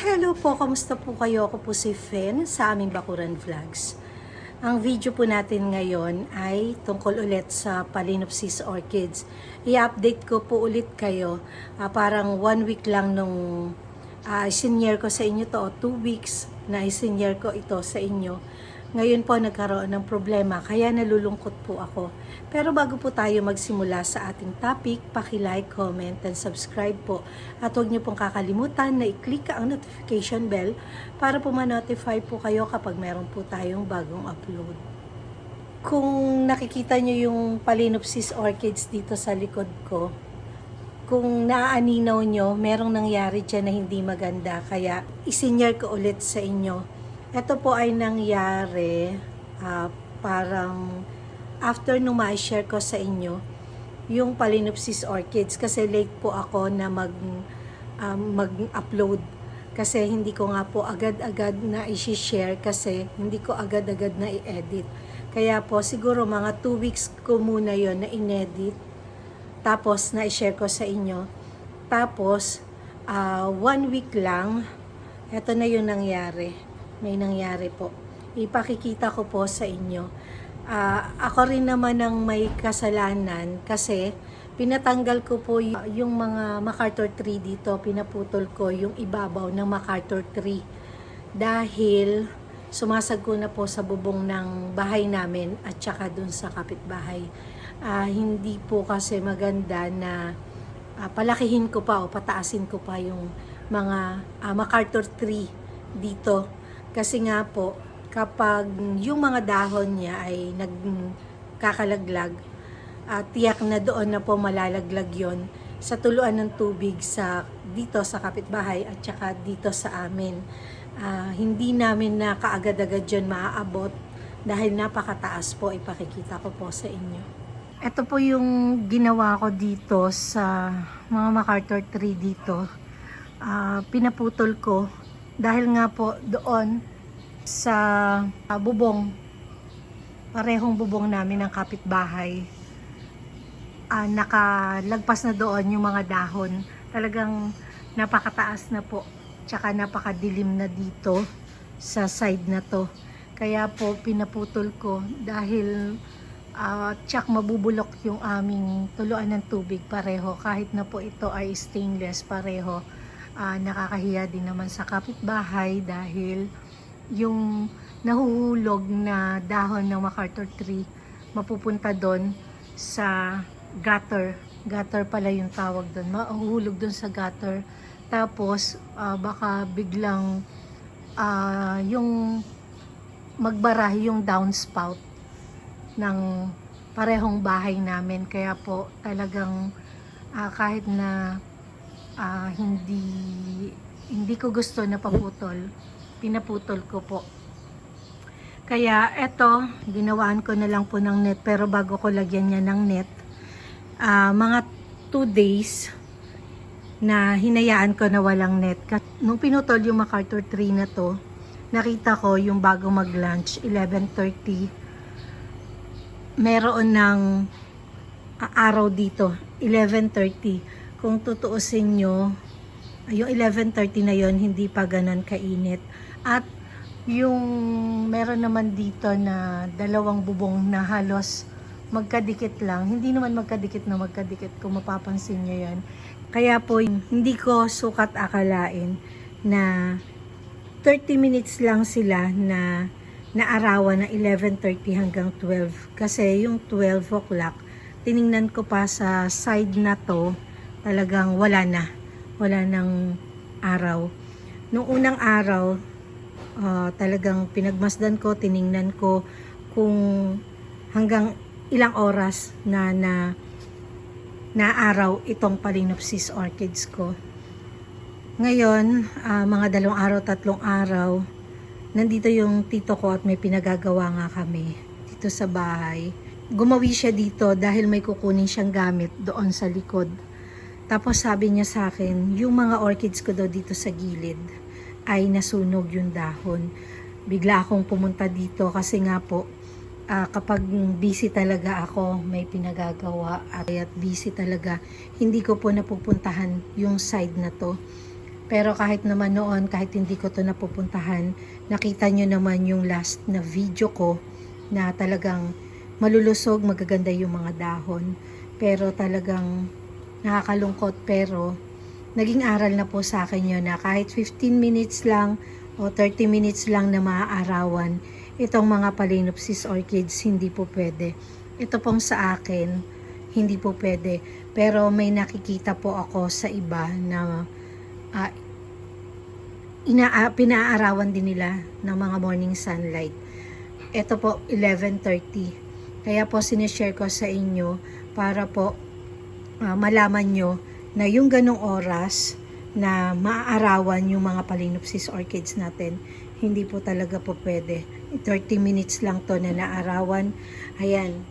Hello po, kamusta po kayo? Ako po si Fen sa aming Bakuran Vlogs. Ang video po natin ngayon ay tungkol ulit sa Palinopsis Orchids. I-update ko po ulit kayo. Ah, parang one week lang nung uh, senior ko sa inyo to, o two weeks na senior ko ito sa inyo. Ngayon po nagkaroon ng problema, kaya nalulungkot po ako. Pero bago po tayo magsimula sa ating topic, paki-like, comment, and subscribe po. At huwag niyo pong kakalimutan na i-click ang notification bell para po ma-notify po kayo kapag meron po tayong bagong upload. Kung nakikita niyo yung Palinopsis orchids dito sa likod ko, kung naaaninaw nyo, merong nangyari dyan na hindi maganda. Kaya isinyer ko ulit sa inyo. Ito po ay nangyari ah, parang after nung ma-share ko sa inyo yung Palinopsis orchids kasi late po ako na mag um, mag-upload kasi hindi ko nga po agad-agad na i-share kasi hindi ko agad-agad na i-edit. Kaya po siguro mga 2 weeks ko muna yon na inedit tapos na i-share ko sa inyo. Tapos ah, one week lang ito na yung nangyari. May nangyari po. Ipakikita ko po sa inyo. Ah, ako rin naman ang may kasalanan kasi pinatanggal ko po yung mga MacArthur tree dito. Pinaputol ko yung ibabaw ng MacArthur tree. Dahil sumasagko na po sa bubong ng bahay namin at saka dun sa kapitbahay. Ah, hindi po kasi maganda na ah, palakihin ko pa o pataasin ko pa yung mga ah, MacArthur tree dito. Kasi nga po, kapag yung mga dahon niya ay nagkakalaglag, at tiyak na doon na po malalaglag yon sa tuluan ng tubig sa dito sa kapitbahay at saka dito sa amin. Ah, hindi namin na kaagad-agad yun maaabot dahil napakataas po, ipakikita ko po sa inyo. Ito po yung ginawa ko dito sa mga MacArthur tree dito. Ah, pinaputol ko dahil nga po doon sa ah, bubong, parehong bubong namin ng kapitbahay, ah, nakalagpas na doon yung mga dahon. Talagang napakataas na po, tsaka napakadilim na dito sa side na to. Kaya po pinaputol ko dahil uh, tsak mabubulok yung aming tuluan ng tubig pareho. Kahit na po ito ay stainless pareho, ah, nakakahiya din naman sa kapitbahay dahil yung nahuhulog na dahon ng MacArthur tree mapupunta doon sa gutter. Gutter pala yung tawag doon. Mahuhulog doon sa gutter. Tapos, ah, baka biglang ah, yung magbara yung downspout ng parehong bahay namin. Kaya po talagang ah, kahit na ah, hindi hindi ko gusto na paputol, pinaputol ko po. Kaya eto, ginawaan ko na lang po ng net pero bago ko lagyan niya ng net, ah, mga 2 days na hinayaan ko na walang net. Nung pinutol yung MacArthur tree na to, nakita ko yung bago mag-lunch, 11.30, meron ng ah, araw dito, 11.30. Kung tutuusin nyo, yung 11.30 na yon hindi pa ganun kainit. At yung meron naman dito na dalawang bubong na halos magkadikit lang. Hindi naman magkadikit na magkadikit kung mapapansin nyo yan. Kaya po, hindi ko sukat akalain na 30 minutes lang sila na naarawan ng 11.30 hanggang 12. Kasi yung 12 o'clock, tiningnan ko pa sa side na to, talagang wala na. Wala ng araw. Nung unang araw, ah, talagang pinagmasdan ko, tiningnan ko kung hanggang ilang oras na na naaraw itong Palinopsis orchids ko. Ngayon, ah, mga dalawang araw, tatlong araw, nandito yung tito ko at may pinagagawa nga kami dito sa bahay. Gumawi siya dito dahil may kukunin siyang gamit doon sa likod. Tapos sabi niya sa akin, yung mga orchids ko daw dito sa gilid ay nasunog yung dahon. Bigla akong pumunta dito kasi nga po, ah, kapag busy talaga ako, may pinagagawa at busy talaga, hindi ko po napupuntahan yung side na to. Pero kahit naman noon, kahit hindi ko to napupuntahan, nakita nyo naman yung last na video ko na talagang malulusog, magaganda yung mga dahon. Pero talagang nakakalungkot pero naging aral na po sa akin yun na kahit 15 minutes lang o 30 minutes lang na maaarawan, itong mga Phalaenopsis orchids hindi po pwede. Ito pong sa akin, hindi po pwede. Pero may nakikita po ako sa iba na ah, ina pinaarawan din nila ng mga morning sunlight. Ito po 11:30. Kaya po sinishare ko sa inyo para po ah, malaman nyo na yung ganong oras na maaarawan yung mga Phalaenopsis orchids natin, hindi po talaga po pwede. 30 minutes lang to na naarawan. Ayan,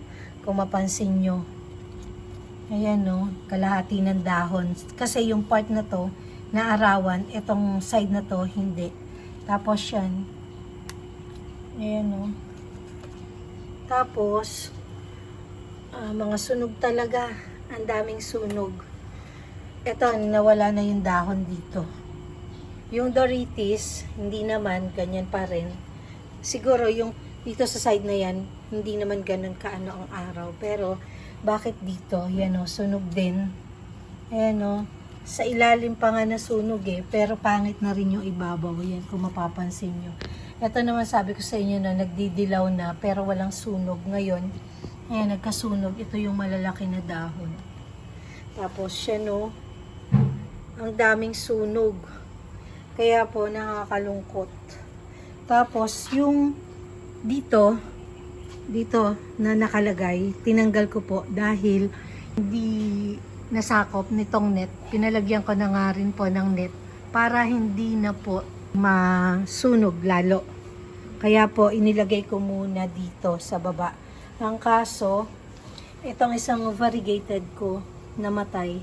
kung mapansin nyo, Ayan no, kalahati ng dahon. Kasi yung part na to, naarawan, itong side na to, hindi. Tapos yan. Ayan no. Tapos, ah, mga sunog talaga. Ang daming sunog. Ito, nawala na yung dahon dito. Yung Doritis, hindi naman, ganyan pa rin. Siguro yung dito sa side na yan, hindi naman ganun kaano ang araw. Pero, bakit dito? Yan o, sunog din. Ayan o, sa ilalim pa nga nasunog eh, pero pangit na rin yung ibabaw. Yan, kung mapapansin nyo. Ito naman sabi ko sa inyo na nagdidilaw na, pero walang sunog. Ngayon, ayan, nagkasunog. Ito yung malalaki na dahon. Tapos, siya no, ang daming sunog. Kaya po, nakakalungkot. Tapos, yung dito, dito na nakalagay, tinanggal ko po dahil hindi nasakop nitong net. Pinalagyan ko na nga rin po ng net para hindi na po masunog lalo. Kaya po inilagay ko muna dito sa baba. Ang kaso, itong isang variegated ko namatay.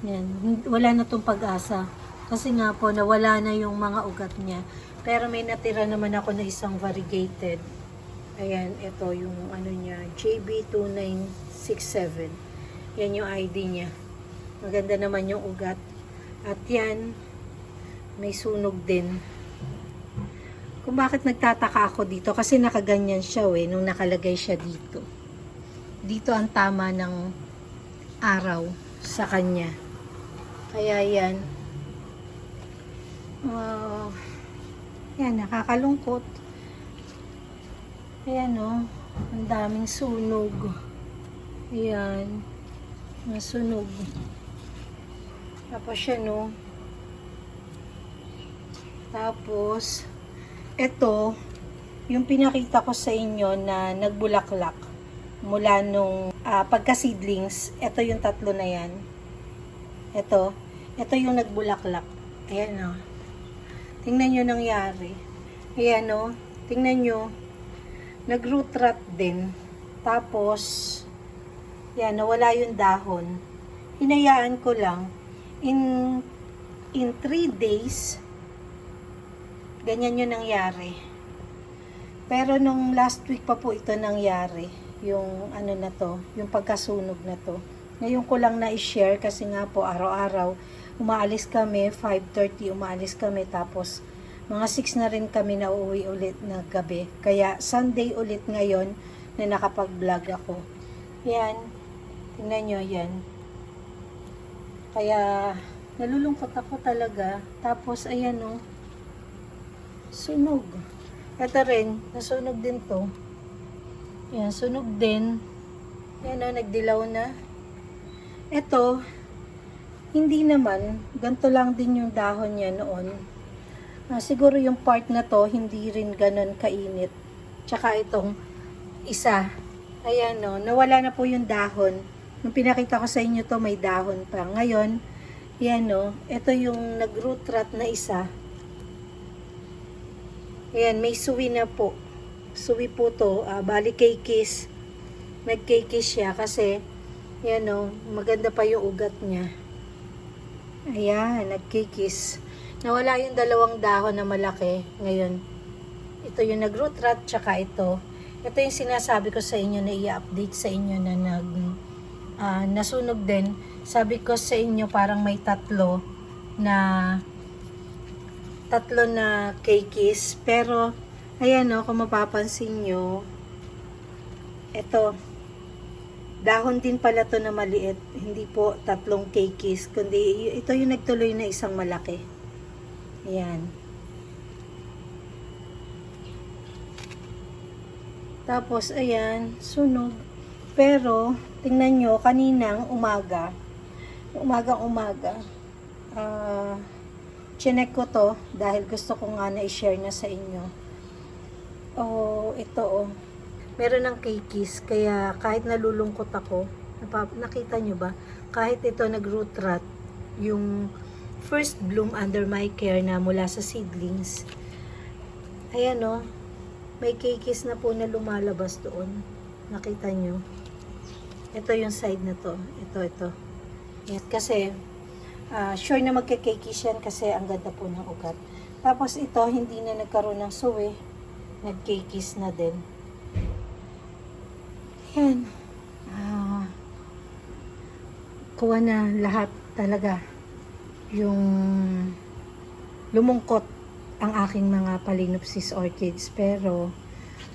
Yan, wala na tong pag-asa. Kasi nga po, nawala na yung mga ugat niya. Pero may natira naman ako na isang variegated. Ayan, ito yung ano niya, JB2967. Yan yung ID niya. Maganda naman yung ugat. At yan, may sunog din. Kung bakit nagtataka ako dito, kasi nakaganyan siya eh, nung nakalagay siya dito. Dito ang tama ng araw sa kanya. Kaya yan. Uh, yan, nakakalungkot. Ayan o, ang daming sunog. Ayan, nasunog. Tapos siya no. Tapos, ito, yung pinakita ko sa inyo na nagbulaklak mula nung ah, pagka-seedlings, ito yung tatlo na yan. Ito, ito yung nagbulaklak. Ayan o. Tingnan nyo nangyari. Ayan o, tingnan nyo, nag-root rot din. Tapos, yan, nawala yung dahon. Hinayaan ko lang. In, in 3 days, ganyan yung nangyari. Pero nung last week pa po ito nangyari, yung ano na to, yung pagkasunog na to. Ngayon ko lang na-share kasi nga po araw-araw, umaalis kami, 5.30 umaalis kami, tapos mga 6 na rin kami na uuwi ulit na gabi. Kaya Sunday ulit ngayon na nakapag-vlog ako. Yan, tingnan nyo yan. Kaya nalulungkot ako talaga. Tapos ayan o, sunog. Ito rin, nasunog din to. Yan, sunog din. Yan o, nagdilaw na. Ito, hindi naman, ganito lang din yung dahon niya noon. Ah, siguro yung part na to, hindi rin ganun kainit. Tsaka itong isa, ayan no, nawala na po yung dahon. Nung pinakita ko sa inyo to, may dahon pa. Ngayon, yan no, ito yung nag-root rot na isa. Ayan, may suwi na po. Suwi po to, uh, bali kikis. Nag-kikis siya kasi, yan no, maganda pa yung ugat niya. Ayan, nagkikis. Nawala yung dalawang dahon na malaki. Ngayon, ito yung nag-root rot, tsaka ito. Ito yung sinasabi ko sa inyo na i-update sa inyo na nag, ah, nasunog din. Sabi ko sa inyo parang may tatlo na tatlo na keikis. Pero, ayan o, kung mapapansin nyo, ito, dahon din pala to na maliit. Hindi po tatlong keikis, kundi ito yung nagtuloy na isang malaki. Ayan. Tapos, ayan, sunog. Pero, tingnan nyo, kaninang umaga, umagang umaga, ah, chinek ko to dahil gusto ko nga na i-share na sa inyo. Oh, ito oh. Meron ng kikis, kaya kahit nalulungkot ako, nakita nyo ba? Kahit ito nag-root rot, yung first bloom under my care na mula sa seedlings, ayan oh, may kikis na po na lumalabas doon. Nakita nyo? Ito yung side na to. Ito, ito. Yan, kasi, ah, sure na magkikikis yan kasi ang ganda po ng ugat. Tapos ito, hindi na nagkaroon ng suwi. Nagkikis na din. Yan. Ah, kuha na lahat talaga yung lumungkot ang aking mga Phalaenopsis orchids. Pero,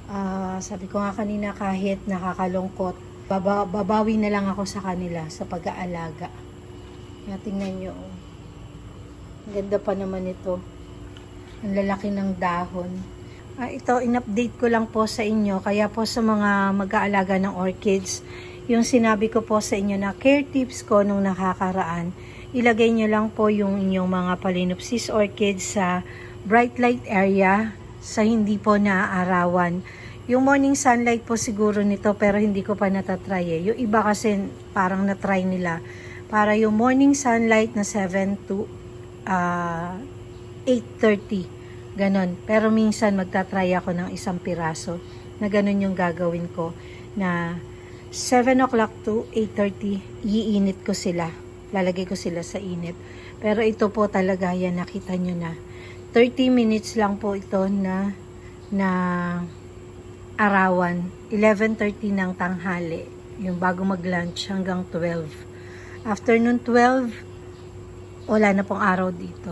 ah, sabi ko nga kanina kahit nakakalungkot, baba, babawi na lang ako sa kanila sa pag-aalaga. Kaya tingnan nyo. oh. Ang ganda pa naman ito. Ang lalaki ng dahon. Ah, ito, in-update ko lang po sa inyo. Kaya po sa mga mag-aalaga ng orchids, yung sinabi ko po sa inyo na care tips ko nung nakakaraan, ilagay nyo lang po yung inyong mga Phalaenopsis orchids sa bright light area sa hindi po naaarawan. Yung morning sunlight po siguro nito pero hindi ko pa natatry eh. Yung iba kasi parang natry nila. Para yung morning sunlight na 7 to ah, 8.30. Ganon. Pero minsan magtatry ako ng isang piraso na ganon yung gagawin ko na 7 o'clock to 8.30 iinit ko sila. Lalagay ko sila sa init. Pero ito po talaga yan nakita nyo na. 30 minutes lang po ito na na arawan. 11.30 ng tanghali. Yung bago mag-lunch hanggang 12. Afternoon 12, wala na pong araw dito.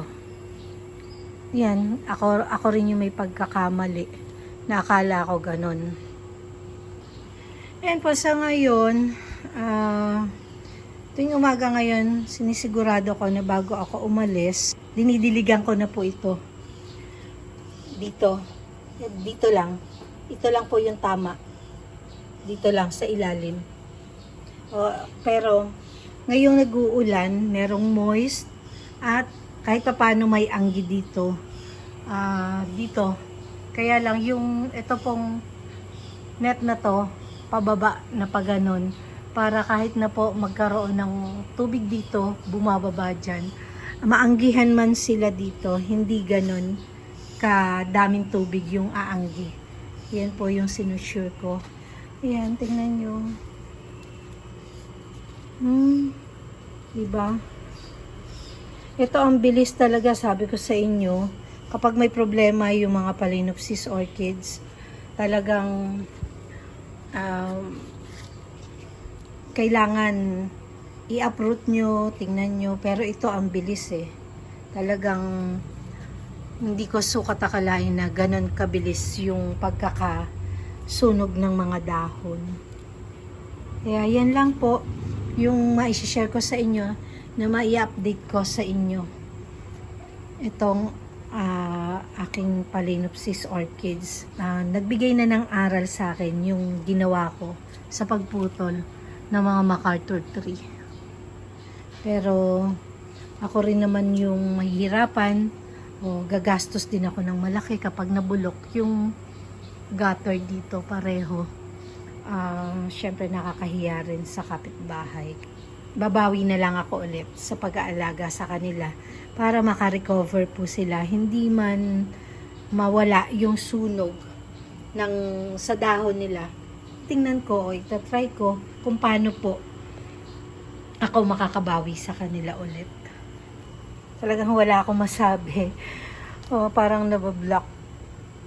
Yan, ako, ako rin yung may pagkakamali na akala ko ganun. And po sa ngayon, ah, tuwing umaga ngayon, sinisigurado ko na bago ako umalis, dinidiligan ko na po ito. Dito. Dito lang. Ito lang po yung tama. Dito lang, sa ilalim. O, pero, ngayong nag-uulan, merong moist, at kahit pa paano may anggi dito. Ah, dito. Kaya lang yung ito pong net na to, pababa na pa ganun, para kahit na po magkaroon ng tubig dito, bumababa dyan. Maanggihan man sila dito, hindi ganun kadaming tubig yung aanggi. Yan po yung sinusure ko. Ayan, tingnan nyo. Hmm, diba? Ito ang bilis talaga, sabi ko sa inyo. Kapag may problema yung mga Phalaenopsis orchids, talagang um, kailangan i-uproot nyo, tingnan nyo. Pero ito ang bilis eh. Talagang hindi ko sukat akalain na ganun kabilis yung pagkakasunog ng mga dahon. Kaya yan lang po yung ma-share ko sa inyo na mai-update ko sa inyo. Itong ah, aking Phalaenopsis orchids. Ah, nagbigay na ng aral sa akin yung ginawa ko sa pagputol ng mga MacArthur tree. Pero ako rin naman yung mahihirapan o gagastos din ako ng malaki kapag nabulok yung gutter dito pareho. Ah, syempre nakakahiya rin sa kapitbahay. Babawi na lang ako ulit sa pag-aalaga sa kanila para makarecover po sila. Hindi man mawala yung sunog ng sa dahon nila. Tingnan ko itatry ko kung paano po ako makakabawi sa kanila ulit. Talagang wala akong masabi. O, parang nabablock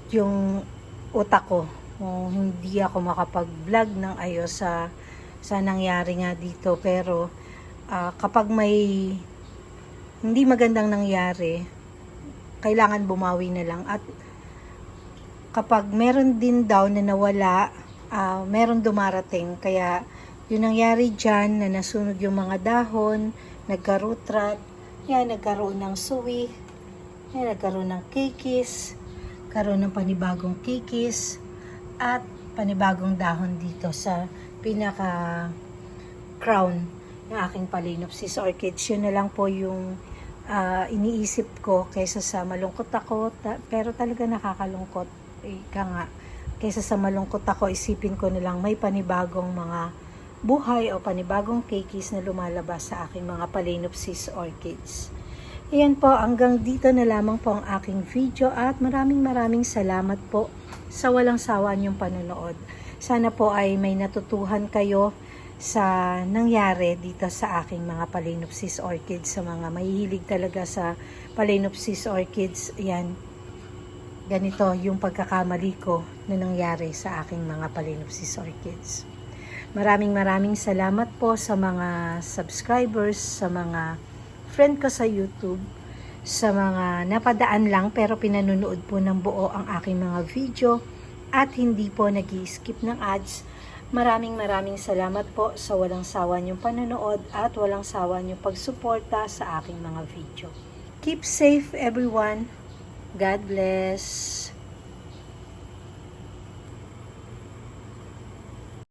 yung utak ko. O, hindi ako makapag-vlog ng ayos sa sa nangyari nga dito pero ah, kapag may hindi magandang nangyari, kailangan bumawi na lang. At kapag meron din daw na nawala, ah, meron dumarating. Kaya yung nangyari dyan na nasunog yung mga dahon, nagka-root yan, nagkaroon ng suwi, yan, nagkaroon ng kikis, karoon ng panibagong kikis, at panibagong dahon dito sa pinaka crown ng aking Phalaenopsis orchids. Yun na lang po yung ah, iniisip ko kaysa sa malungkot ako, ta- pero talaga nakakalungkot. Ika nga, kaysa sa malungkot ako, isipin ko na lang may panibagong mga buhay o panibagong kikis na lumalabas sa aking mga Phalaenopsis orchids. Ayan po, hanggang dito na lamang po ang aking video at maraming maraming salamat po sa walang sawa niyong panonood. Sana po ay may natutuhan kayo sa nangyari dito sa aking mga Phalaenopsis orchids. Sa mga mahihilig talaga sa Phalaenopsis orchids, yan, ganito yung pagkakamali ko na nangyari sa aking mga Phalaenopsis orchids. Maraming maraming salamat po sa mga subscribers, sa mga friend ko sa YouTube, sa mga napadaan lang pero pinanunood po ng buo ang aking mga video at hindi po nag skip ng ads. Maraming maraming salamat po sa walang sawa niyong panonood at walang sawa niyong pagsuporta sa aking mga video. Keep safe everyone. God bless.